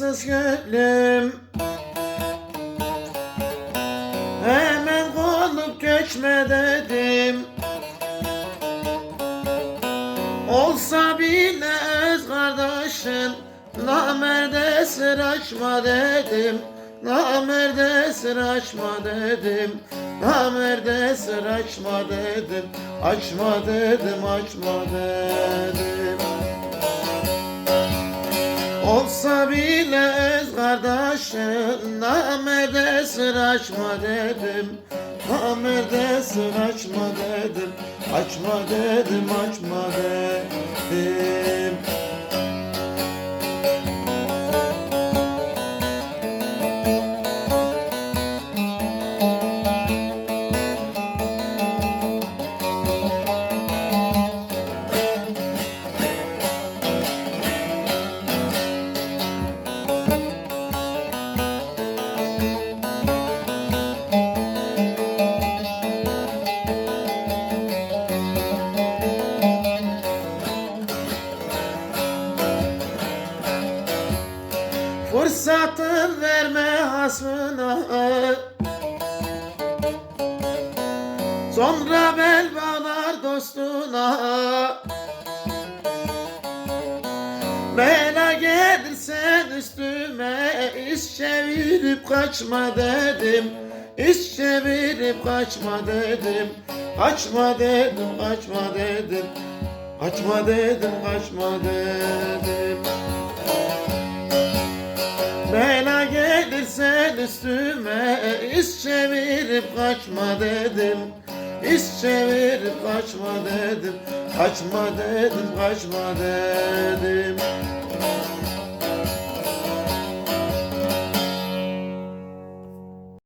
vefasız gönlüm. Hemen konup göçme dedim. Olsa bile öz kardeşin Namerde sır açma dedim. Namerde sır açma dedim. Namerde sır açma dedim. Açma dedim açma dedim Olsa bile öz kardeşin Namerde sır açma dedim. Namerde sır açma dedim Açma dedim açma dedim Fırsatın verme hasmına. Sonra bel bağlar dostuna. Bela gelirsen üstüme iş çevirip kaçma dedim. İş çevirip kaçma dedim. Kaçma dedim kaçma dedim. Kaçma dedim kaçma dedim. Bela üstüme iş çevirip kaçma dedim. İş çevirip kaçma dedim Kaçma dedim kaçma dedim